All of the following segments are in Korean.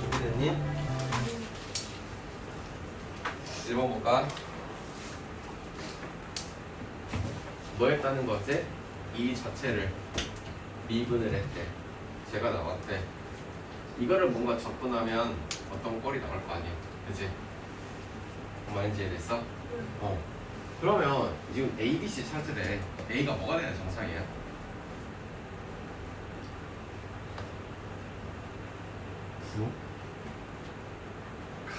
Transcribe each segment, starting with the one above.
준비됐니? 1번 볼까? 뭐 했다는 것에 이 자체를 미분을 했대. 제가 나왔대. 이거를 뭔가 접근하면 어떤 꼴이 나올 거 아니야. 그치? 많이 이해됐어? 어. 그러면 지금 A, B, C 찾으래. A가 뭐가 되는 정상이야?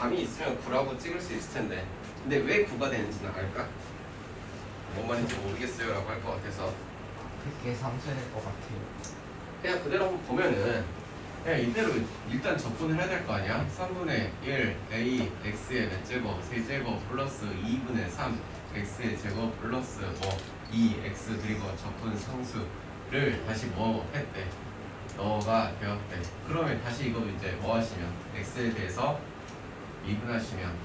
감이 있으면 9라고 찍을 수 있을 텐데 근데 왜 9가 되는지는 알까? 뭔 말인지 모르겠어요 라고 할 것 같아서 그게 상쇄될 것 같아요. 그냥 그대로 한번 보면은 그냥 이대로 일단 접근을 해야 될 거 아니야? 3분의 1 a x의 몇 제곱 세제곱 플러스 2분의 3 x의 제곱 플러스 뭐 2x 그리고 접근 상수를 다시 뭐 했대 너가 되었대 그러면 다시 이거 이제 뭐 하시면 x에 대해서 미분하시면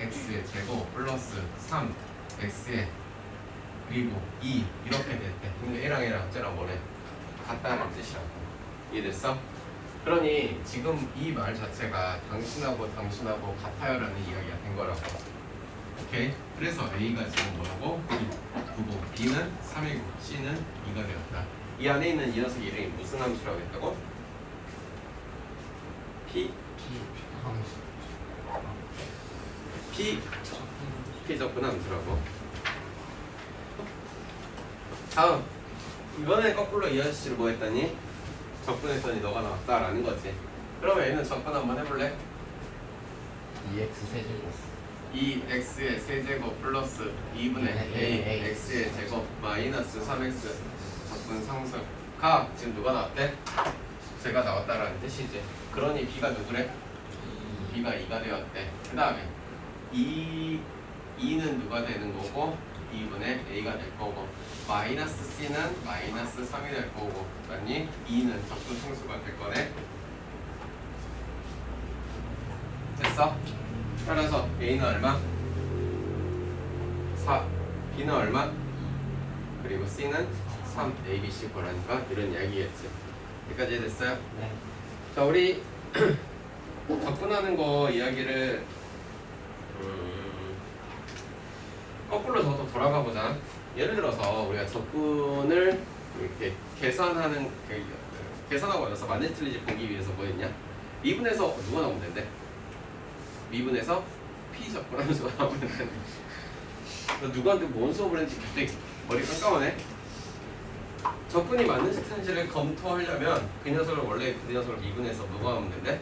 ax의 제곱 플러스 3 x의 그리고 2 이렇게 됐대 근데 A랑 A랑 쟤랑 뭐래? 같다는 뜻이라고 이해됐어? 그러니 지금 이 말 자체가 당신하고 당신하고 같아요라는 이야기가 된 거라고 오케이? 그래서 A가 지금 뭐라고? 9고 B는 3이고 C는 2가 되었다 이 안에 있는 이 녀석 이름이 무슨 함수라고 했다고? P? 피 함수. P P 접근 함수라고. 다음 이번에 거꾸로 이 아저씨를 뭐 했다니? 접근했더니 너가 나왔다라는 거지. 그러면 얘는 접근 한번 해볼래? 2x 세제곱. 2x의 세제곱 플러스 2분의 A, a x의 제곱 마이너스 3x 접근 상수 가 지금 누가 나왔대? 제가 나왔다라는 뜻이지. 그러니 b가 누구래? b가 2가 되었대. 그 다음에 2, 2는 누가 되는 거고 2분의 a가 될 거고 마이너스 c는 마이너스 3이 될 거고 그러니 2는 접근 상수가 될 거네. 됐어? 따라서 a는 얼마? 4 b는 얼마? 그리고 c는 3 a, b, c 고라니까 이런 이야기겠지. 여기까지 됐어요? 네. 자 우리 접근하는 거 이야기를 음, 거꾸로 저도 돌아가 보자. 예를 들어서 우리가 접근을 이렇게 계산하는 그, 그, 계산하고 나서 맞는지 틀린지 보기 위해서 뭐 했냐? 미분에서 누가 나오면 된대? 미분에서 p 접근하면서 나오면 된대. 너 누구한테 뭔 수업을 했는지 갑자기 머리 깜깜하네. 접근이 맞는지 틀린지를 검토하려면 그 녀석을 원래 그 녀석을 미분해서 누가 하면 된대?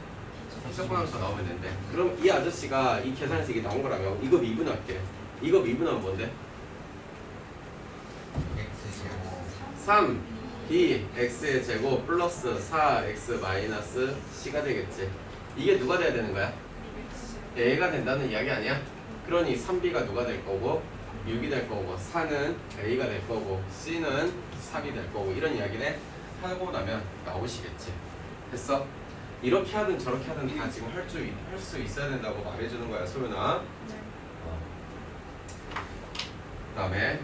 접근하면서 나오면 된대. 그럼 이 아저씨가 이 계산에서 이게 나온 거라면 이거 미분할게. 이거 미분하면 뭔데? x 제곱. 3 b x의 제곱 플러스 4x 마이너스 c가 되겠지. 이게 누가 돼야 되는 거야? a가 된다는 이야기 아니야? 그러니 3b가 누가 될 거고 6이 될 거고 4는 a가 될 거고 c는 3이 될 거고 이런 이야기를 하고 나면 나오시겠지. 됐어? 이렇게 하든 저렇게 하든 다 지금 할 수 할 수 있어야 된다고 말해주는 거야 소윤아. 그다음에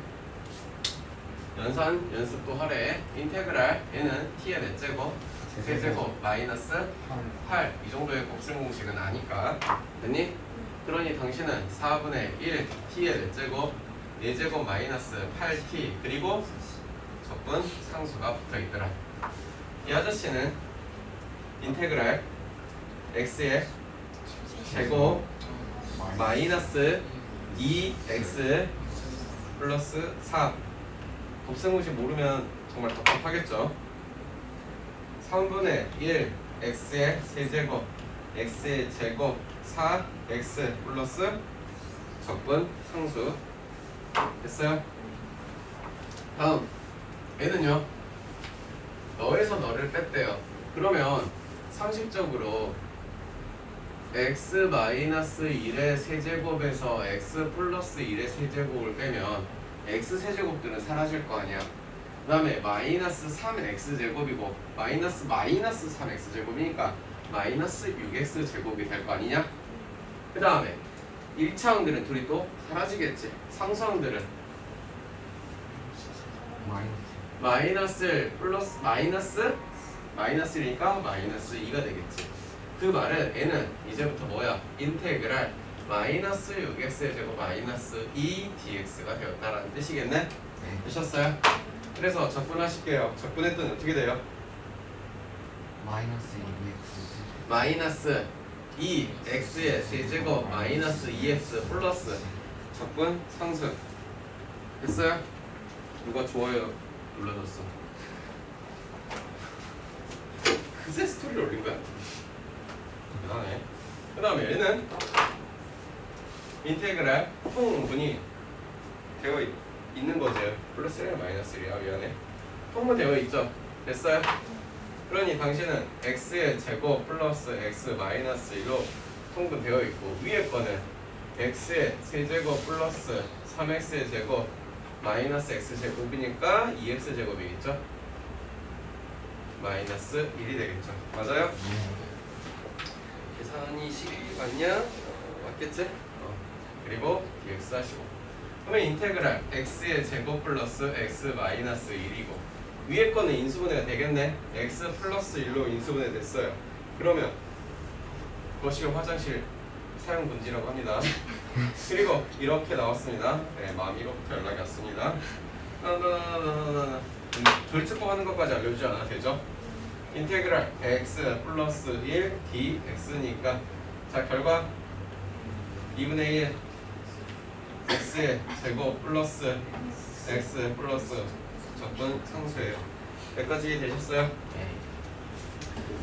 연산 연습도 하래 인테그랄 얘는 t의 몇 제곱 세제곱 마이너스 8 이 정도의 곱셈 공식은 아니까 됐니? 그러니 당신은 4분의 1 t의 몇 제곱 4제곱 마이너스 8t 그리고 적분 상수가 붙어 있더라. 이 아저씨는 인테그랄 x의 제곱 마이너스 2x 플러스 4 곱셈공식 모르면 정말 답답하겠죠? 3분의 1 x의 세제곱 x의 제곱 4x 플러스 적분 상수. 됐어요? 다음 얘는요? 너에서 너를 뺐대요. 그러면 상식적으로 x 마이너스 1의 세제곱에서 x 플러스 1의 세제곱을 빼면 x 세제곱들은 사라질 거 아니야. 그 다음에 마이너스 3x 제곱이고 마이너스 마이너스 3x 제곱이니까 마이너스 6x 제곱이 될 거 아니냐? 그 다음에 1차항들은 둘이 또 사라지겠지. 상수항들은 마이너스 마이너스 플러스 마이너스 마이너스니까 마이너스 2가 되겠지. 그 말은 얘는 이제부터 뭐야? 인테그랄 마이너스 6x의 제곱 마이너스 2 dx가 되었다라는 뜻이겠네? 네 되셨어요? 그래서 적분하실게요. 적분했더니 어떻게 돼요? 마이너스 2x 마이너스 2x의 세제곱 마이너스 2x 플러스 적분 상수 됐어요? 누가 좋아요 눌러줬어? 그새 스토리를 올린 거야? 대단해. 그 다음에 얘는 인테그랄 통분이 되어 있, 있는 거죠. 플러스 1 마이너스 1이야 미안해. 통분 되어 있죠. 됐어요? 그러니 당신은 x의 제곱 플러스 x 마이너스 1로 통분되어 있고 위에 거는 x의 세제곱 플러스 3x의 제곱 마이너스 x 제곱이니까 2x 제곱이겠죠? 마이너스 1이 되겠죠. 맞아요? 계산이 식이 맞냐? 어, 맞겠지? 어. 그리고 dx 하시고 그러면 인테그랄 x의 제곱 플러스 x 마이너스 1이고 위에 거는 인수분해가 되겠네 x 플러스 1로 인수분해 됐어요 그러면 거실 화장실 사용 금지라고 합니다 그리고 이렇게 나왔습니다 네 마음 1호부터 연락이 왔습니다 조 리특법 하는 것까지 알려주지 않아도 되죠? 인테그랄 x 플러스 1 dx니까 자 결과 2분의 1 x의 제곱 플러스 x 플러스 적분 상수예요 여기까지 되셨어요? 네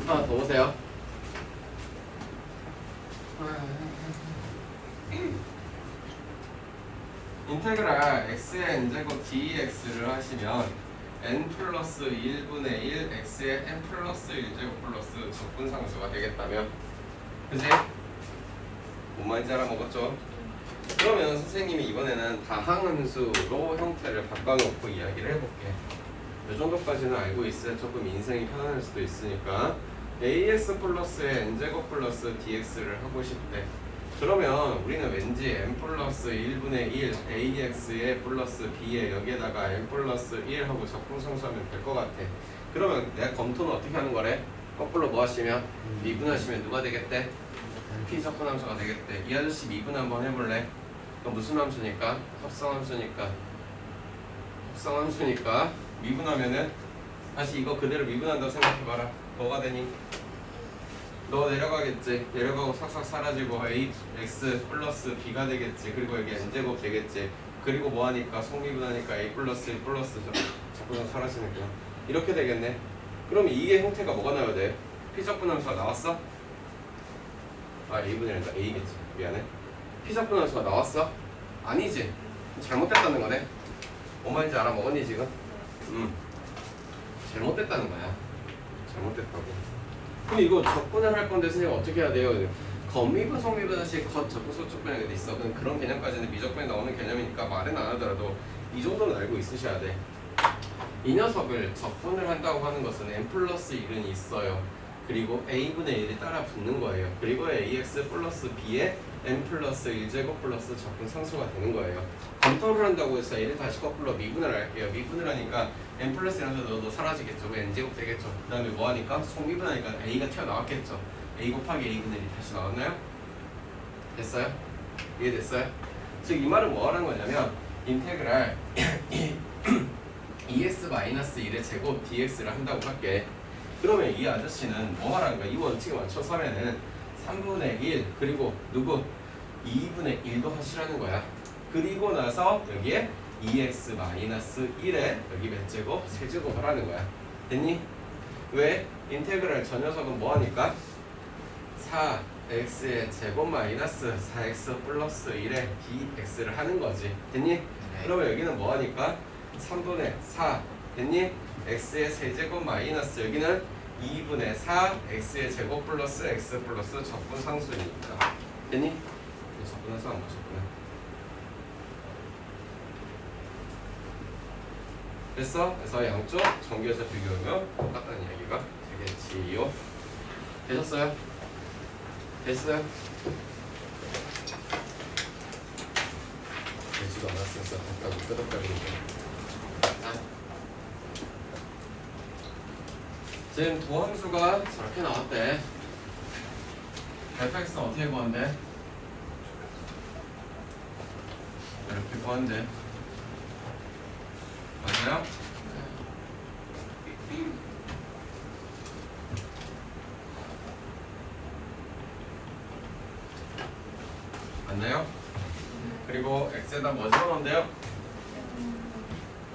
하나 더 보세요 인테그랄 x의 n제곱 dx를 하시면 n 플러스 1분의 1 x의 n 플러스 1제곱 플러스 적분 상수가 되겠다며 그지? 뭔 말인지 알아먹었죠? 그러면 선생님이 이번에는 다항함수로 형태를 바꿔놓고 이야기를 해볼게 이 정도까지는 알고 있어야 조금 인생이 편안할 수도 있으니까 ax 플러스에 n제곱 플러스 dx를 하고 싶대 그러면 우리는 왠지 n 플러스 1분의 1 ax에 플러스 b에 여기에다가 n 플러스 1 하고 적분 상수하면 될 것 같아 그러면 내가 검토는 어떻게 하는 거래? 거꾸로 뭐 하시면 미분하시면 누가 되겠대? 피적분 함수가 되겠대 이 아저씨 미분 한번 해볼래? 그럼 무슨 함수니까? 합성 함수니까 합성 함수니까 미분하면은 다시 이거 그대로 미분한다고 생각해봐라 뭐가 되니? 너 내려가겠지? 내려가고 싹싹 사라지고 a x 플러스 b가 되겠지? 그리고 여기 n제곱 되겠지? 그리고 뭐 하니까? 속미분하니까 a 플러스 1 플러스 적분함 사라지니까. 이렇게 되겠네. 그럼 이게 형태가 뭐가 나와야 돼? 피적분함수가 나왔어? 아 a분의 아니라 a겠지. 미안해. 피적분함수가 나왔어? 아니지. 잘못됐다는 거네. 뭔 말인지 알아먹었니 지금? 응 잘못됐다는 거야. 잘못됐다고 그럼 이거 적분을 할 건데 선생님 어떻게 해야 돼요? 겉미분, 속미분 사실 겉 적분, 소적분이라는 게 있어 그럼 그런 개념까지는 미적분에 나오는 개념이니까 말은 안 하더라도 이 정도는 알고 있으셔야 돼 이 녀석을 적분을 한다고 하는 것은 n 플러스 1은 있어요. 그리고 a분의 1이 따라 붙는 거예요. 그리고 ax 플러스 b에 n 플러스 1제곱 플러스 적분 상수가 되는 거예요. 검토를 한다고 해서 얘를 다시 거꾸로 미분을 할게요. 미분을 하니까 n 플러스 1에서 넣어도 사라지겠죠. 왜 n제곱 되겠죠. 그 다음에 뭐 하니까 속미분하니까 a가 튀어나왔겠죠. a 곱하기 a분의 1이 다시 나왔나요? 됐어요? 이해됐어요? 즉 이 말은 뭐 하는 거냐면 인테그랄 2x-1의 제곱 dx를 한다고 할게. 그러면 이 아저씨는 뭐 하라는 거야? 이 원칙에 맞춰서면은 3분의 1 그리고 누구? 2분의 1도 하시라는 거야. 그리고 나서 여기에 2x-1에 여기 몇 제곱? 세제곱 하라는 거야. 됐니? 왜? 인테그랄 저 녀석은 뭐 하니까? 4x의 제곱 마이너스 4x 플러스 1의 dx를 하는 거지. 됐니? 그러면 여기는 뭐 하니까? 3분의 4 됐니? x의 세제곱 마이너스 여기는 2분의 4 x의 제곱 플러스 x 플러스 적분 상수니까 됐니? 이거 적분해서 안 적분해 됐어? 그래서 양쪽 정규에서 비교하면 똑같다는 이야기가 되겠지요 되셨어요? 됐어요? 되지도 않았으면서 잠깐 끄덕거리는 자 지금 도함수가 저렇게 나왔대 fx는 어떻게 구한대? 이렇게 구한대 맞아요? 맞나요? 그리고 x에다 뭐 집어넣는데요?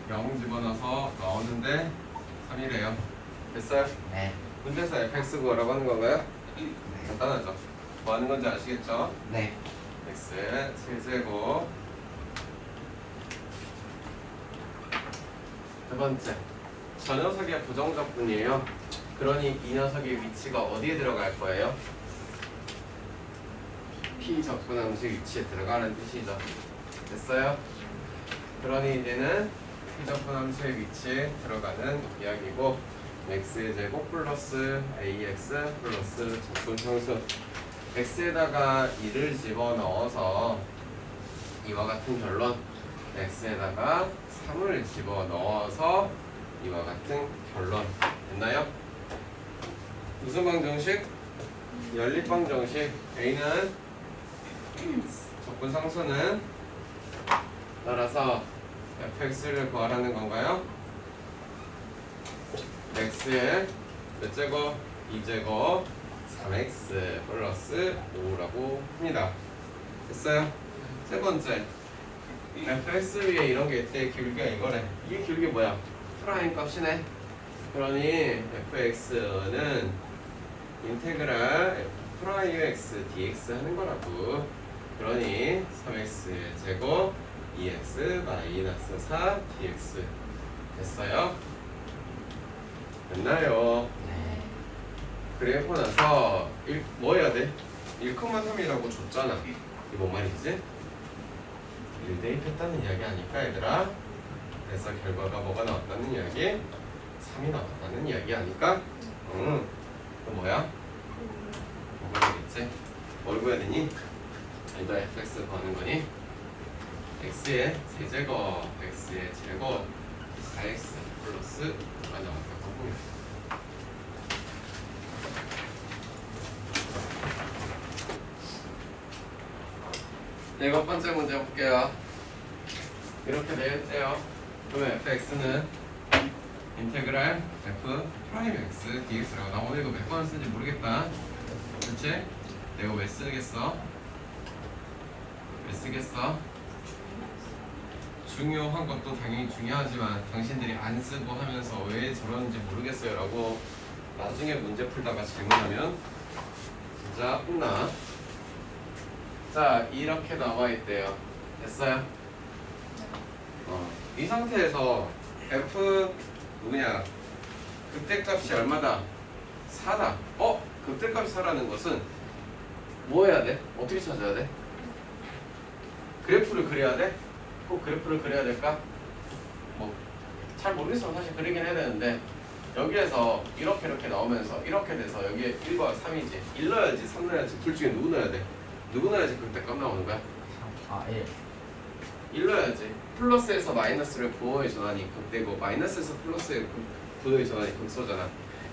0 집어넣어서 나오는데 3이래요 됐어요? 네. 문제에서 fx 구하라고 하는 건가요? 간단하죠 뭐 하는 건지 아시겠죠? 네. x의 세제곱 두 번째 저 녀석의 부정적분이에요 그러니 이 녀석의 위치가 어디에 들어갈 거예요? P 적분함수 위치에 들어가는 뜻이죠 됐어요? 그러니 이제는 p 적분함수의 위치에 들어가는 이야기고 x의 제곱 플러스 ax 플러스 적분상수 x에다가 2를 집어넣어서 이와 같은 결론 x에다가 3을 집어넣어서 이와 같은 결론 됐나요? 무슨 방정식? 연립방정식 a는 적분 상수는 따라서 fx를 구하라는 건가요? x의 몇 제곱? 2제곱 3x 플러스 5라고 합니다. 됐어요? 세 번째 fx 위에 이런 게 있대 길게 이거래 이게 길게 뭐야? 프라임 값이네 그러니 fx는 인테그랄 프라임 x dx 하는 거라고 그러니 3x 제곱 2x 마이너스 4 dx 됐어요? 됐나요? 네. 그리고 나서 일, 뭐 해야 돼? 1,3이라고 줬잖아. 이게 뭔 말이지? 1 대입했다는 이야기 아닐까 얘들아? 그래서 결과가 뭐가 나왔다는 이야기? 3이 나왔다는 이야기 아닐까? 응. 그 뭐야? 뭐가 되겠지? 뭘 구해야 되니? 일단 fx 구하는 거니? x의 세제곱, x의 제곱, 4x 플러스 봅니다. 네, 첫 번째 문제 볼게요. 이렇게 되었대요. 그러면 fx는 인테그랄 f 프라임 x dx라고 나 오늘 이거 몇 번 쓰는지 모르겠다. 그렇지? 내가 왜 쓰겠어? 왜 쓰겠어? 중요한 것도 당연히 중요하지만 당신들이 안 쓰고 하면서 왜 저러는지 모르겠어요 라고 나중에 문제 풀다가 질문하면 진짜 혼나 자 이렇게 나와 있대요 됐어요? 어, 이 상태에서 f 누구냐 극대값이 얼마다? 4다 어? 극대값이 4라는 것은 뭐 해야 돼? 어떻게 찾아야 돼? 그래프를 그려야 돼? 꼭 그래프를 그려야 될까? 뭐 잘 모르겠으면 사실 그리긴 해야 되는데 여기에서 이렇게 이렇게 나오면서 이렇게 돼서 여기에 1과 3이지 1 넣어야지 3 넣어야지 둘 중에 누구 넣어야 돼? 누구 넣어야지 극대값 나오는 거야? 아, 1. 1 넣어야지 플러스에서 마이너스를 부호의 전환이 극대고 마이너스에서 플러스의 극- 부호의 전환이 극소잖아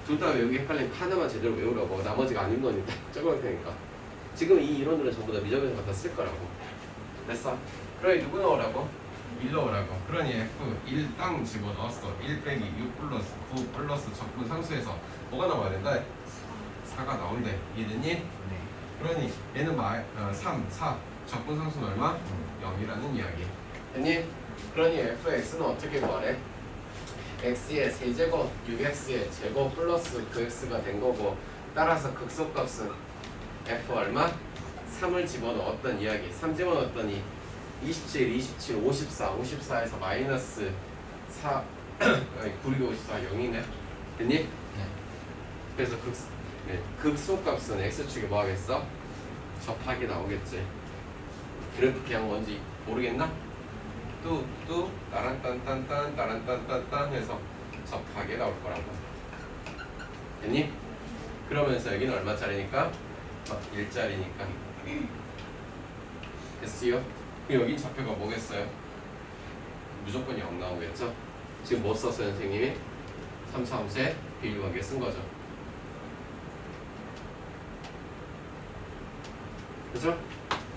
둘 다 여기 헷갈리면 하나만 제대로 외우라고 나머지가 아닌 거니까 적어놓을 테니까 지금 이 이론들은 전부 다 미적에서 갖다 쓸 거라고 됐어 그러니 누구 넣으라고? 1 넣으라고 그러니 F 1 땅 집어 넣었어 1 빼기 6 플러스 9 플러스 적분 상수에서 뭐가 나와야 된다? 4가 나온대 이해됐니? 네. 그러니 얘는 마, 어, 3, 4 적분 상수는 얼마? 0이라는 이야기 됐니? 그러니 fx는 어떻게 구하래? x의 세제곱 6x의 제곱 플러스 그 x가 된 거고 따라서 극소값은 f 얼마? 3을 집어넣었던 이야기 3 집어넣었더니 27, 27, 54, 54에서 마이너스 4 아니 9, 2, 54, 0이네 됐니? 네. 그래서 극, 네, 극소값은 x축에 뭐 하겠어? 접하기 나오겠지 그래프 그냥 뭔지 모르겠나? 뚜뚜 따란 딴딴딴 따란 딴딴딴 해서 접하게 나올 거라고 됐니? 그러면서 여기는 얼마짜리니까? 어, 1짜리니까 됐어요? 여긴 좌표가 뭐겠어요? 무조건 0 나오겠죠? 지금 뭐 썼어요 선생님이? 3, 3세 비율관계 쓴 거죠 그죠?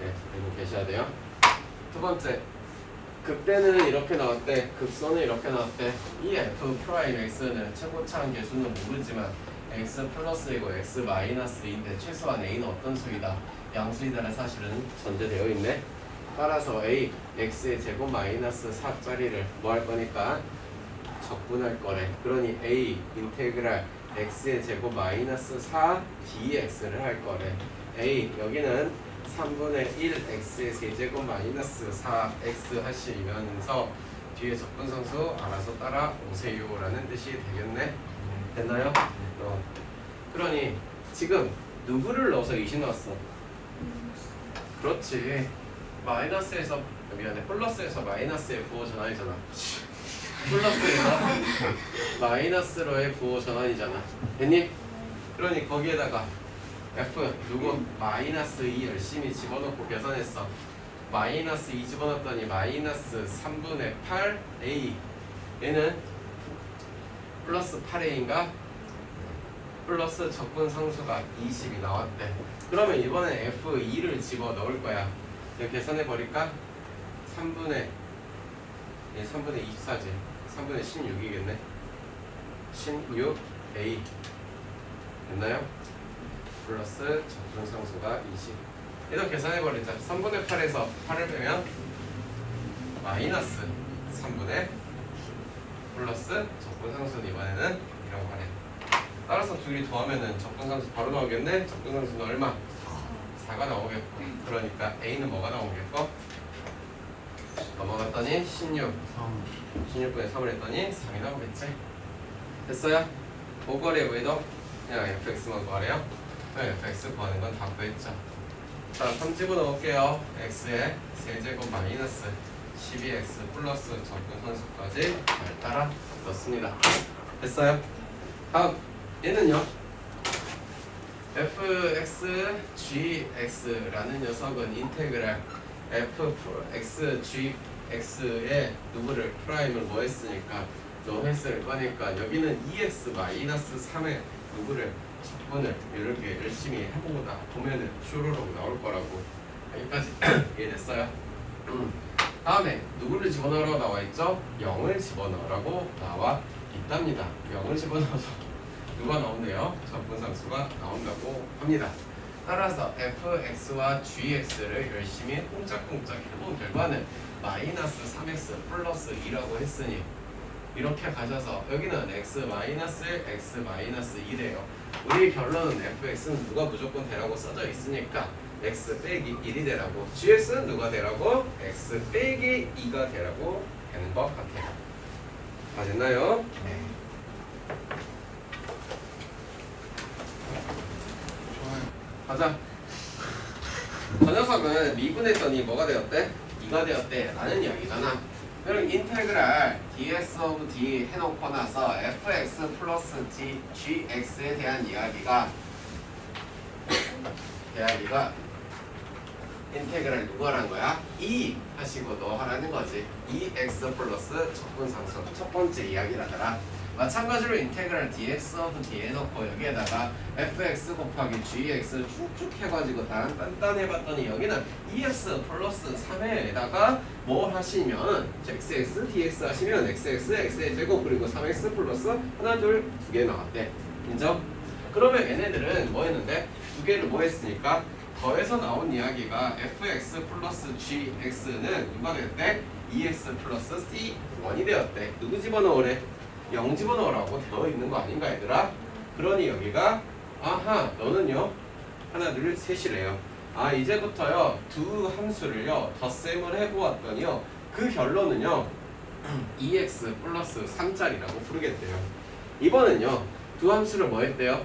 네, 알고 계셔야 돼요. 두 번째, 극대는 이렇게 나왔대, 극선은 이렇게 나왔대. 이 f 프라임 x는 최고차항 계수는 모르지만 x 플러스이고 x 마이너스인데 최소한 a는 어떤 수이다? 양수이다는 사실은 전제되어 있네. 따라서 a x의 제곱 마이너스 4짜리를 뭐 할 거니까 적분할 거래. 그러니 a 인테그랄 x의 제곱 마이너스 4 dx를 할 거래. a 여기는 3분의 1 x의 세제곱 마이너스 4x 하시면서 뒤에 적분상수 알아서 따라 오세요라는 뜻이 되겠네. 됐나요? 어. 그러니 지금 누구를 넣어서 20 넣었어? 그렇지. 마이너스에서 미안해 플러스에서 마이너스에 부호 전환이잖아. 플러스에서 마이너스로의 부호 전환이잖아. 됐니? 그러니 거기에다가 F 누구 마이너스 2 열심히 집어넣고 계산했어. 마이너스 2 집어넣었더니 마이너스 3분의 8 A 얘는 플러스 8A인가? 플러스 적분 상수가 20이 나왔대. 그러면 이번에 F2를 집어 넣을 거야. 계산해 버릴까? 3분의 얘 3분의 24지. 3분의 16이겠네. 16 A 됐나요? 플러스 적분 상수가 20. 얘도 계산해 버리자. 3분의 8에서 8을 빼면 마이너스 3분의 플러스 적분 상수는 이번에는 이라고 하네. 따라서 둘이 더하면은 적분 상수 바로 나오겠네. 적분 상수는 얼마? 4가 나오겠고. 그러니까 A는 뭐가 나오겠고? 넘어갔더니 16. 3. 16분의 3을 했더니 3이 나오겠지. 됐어요? 오거리의 외도 그냥 fx만 구하래요. 네, fx 구하는 건 다 구했죠. 자, 3 집어 넣을게요. x의 세제곱 마이너스 12x 플러스 적분 상수까지 잘 따라 넣습니다. 됐어요? 다음 얘는요. fx gx라는 녀석은 인테그랄 f x g x의 누구를 프라임을 뭐 했으니까 너 했을 거니까 여기는 2x 마이너스 3의 누구를 적분을 이렇게 열심히 해보다 보면은 슈로록 나올 거라고 여기까지 이해됐어요? 음. 다음에 누구를 집어넣으라고 나와 있죠? 0을 집어넣으라고 나와 있답니다. 0을 집어넣어서 누가 나온대요? 적분상수가 나온다고 합니다. 따라서 fx와 gx를 열심히 꼼짝꼼짝 해본 결과는 마이너스 3x 플러스 2라고 했으니 이렇게 가셔서 여기는 x 마이너스 1, x 마이너스 2래요. 우리 결론은 fx는 누가 무조건 되라고 써져 있으니까 x 빼기 1이 되라고 gx는 누가 되라고 x 빼기 2가 되라고 되는 것 같아요. 다 됐나요? 네. 가자. 저 녀석은 미분했더니 뭐가 되었대? 2가 되었대 라는 이야기잖아. 그럼 인테그랄 ds of d 해놓고 나서 fx 플러스 g, gx에 대한 이야기가 이야기가 인테그랄 누가란 거야? 2 하시고 너 하라는 거지. 2x 플러스 적분상수 첫 번째 이야기라더라. 마찬가지로 인테그랄 dx of d 해놓고 여기에다가 fx 곱하기 gx 쭉쭉 해가지고 단, 단단해봤더니 여기는 2x 플러스 3에다가 뭐 하시면 xx dx 하시면 xx x의 제곱 그리고 3x 플러스 하나 둘 두 개 나왔대 인정? 그러면 얘네들은 뭐 했는데 두 개를 뭐 했으니까 더해서 나온 이야기가 fx 플러스 gx는 누가 됐대? 2x 플러스 c1이 되었대 누구 집어넣으래? 0 집어넣으라고 되어 있는 거 아닌가 얘들아? 그러니 여기가 아하 너는요 하나 둘 셋이래요 아 이제부터요 두 함수를요 덧셈을 해보았더니요 그 결론은요 2x 플러스 3짜리라고 부르겠대요 이번엔요 두 함수를 뭐 했대요?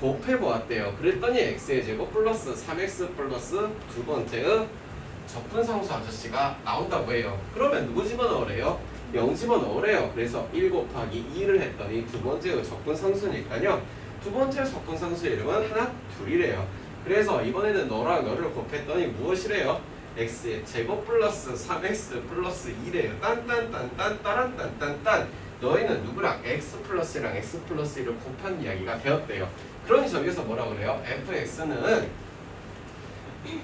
곱해보았대요 그랬더니 x의 제곱 플러스 3x 플러스 두 번째의 적분상수 아저씨가 나온다고 해요 그러면 누구 집어넣으래요? 0 집어넣으래요. 그래서 1 곱하기 2를 했더니 두 번째의 적분 상수니까요. 두 번째 적분 상수 이름은 하나 둘이래요. 그래서 이번에는 너랑 너를 곱했더니 무엇이래요? x의 제곱 플러스 3x 플러스 2래요. 딴딴딴딴 따란딴딴딴. 너희는 누구랑 x 플러스랑 x 플러스 1을 곱한 이야기가 되었대요. 그러니 저기서 뭐라 그래요? fx는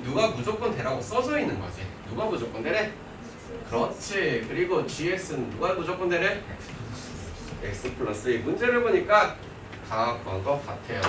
누가 무조건 되라고 써져 있는 거지. 누가 무조건 되래? 그렇지. 그리고 gx는 누가 무조건 되래? x 플러스 1 문제를 보니까 다 구한 것 같아요